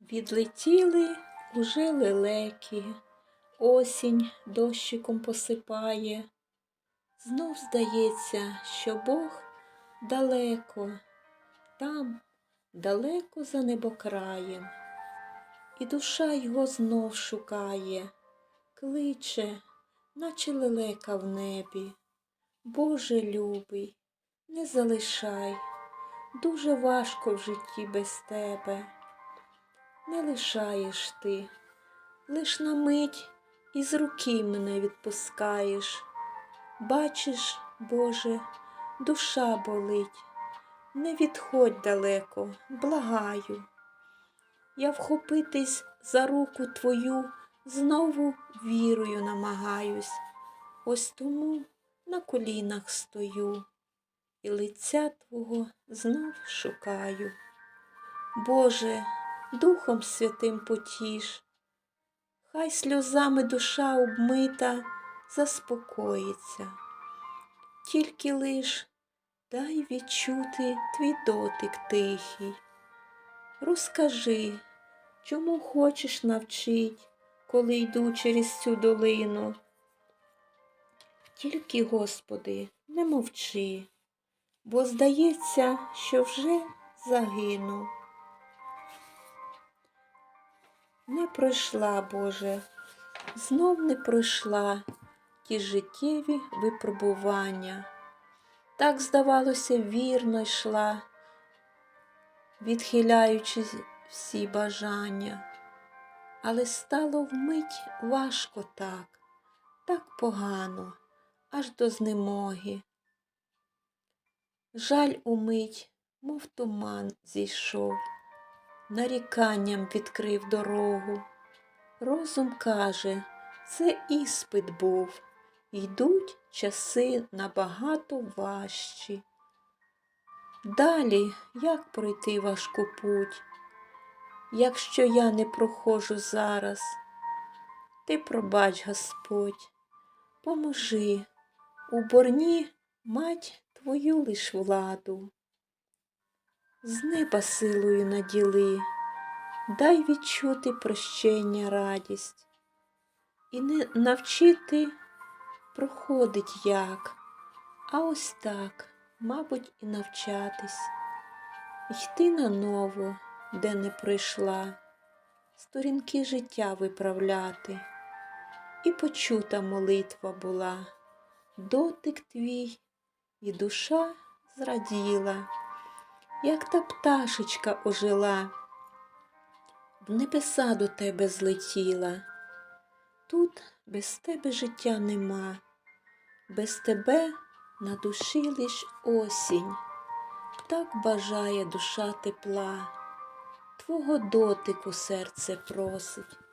Відлетіли уже лелеки, осінь дощиком посипає. Знов здається, що Бог далеко, там, далеко за небокраєм, і душа його знов шукає, кличе, наче лелека в небі. Боже любий, не залишай, дуже важко в житті без тебе. Не лишаєш ти, лиш на мить із руки мене відпускаєш. Бачиш, Боже, душа болить, не відходь далеко, благаю. Я вхопитись за руку твою знову вірою намагаюсь. Ось тому на колінах стою і лиця Твого знов шукаю. Боже, Духом Святим потіш, хай сльозами душа обмита заспокоїться, тільки лиш дай відчути твій дотик тихий. Розкажи, чому хочеш навчить, коли йду через цю долину. Тільки, Господи, не мовчи, бо здається, що вже загину. Не пройшла, Боже, знов не пройшла ті життєві випробування. Так, здавалося, вірно йшла, відхиляючи всі бажання, але стало вмить важко так, так погано, аж до знемоги. Жаль умить, мов туман зійшов наріканням відкрив дорогу. Розум каже, це іспит був, йдуть часи набагато важчі. Далі як пройти важку путь, якщо я не проходжу зараз? Ти пробач, Господь, поможи, у борні мать твою лиш владу з неба силою наділи, дай відчути прощення радість. І не навчити проходить як, а ось так, мабуть, і навчатись, йти наново, де не пройшла, сторінки життя виправляти, і почута молитва була, дотик твій, і душа зраділа як та пташечка ожила, в небеса до тебе злетіла. Тут без тебе життя нема, без тебе на душі лиш осінь, так бажає душа тепла, Твого дотику серце просить.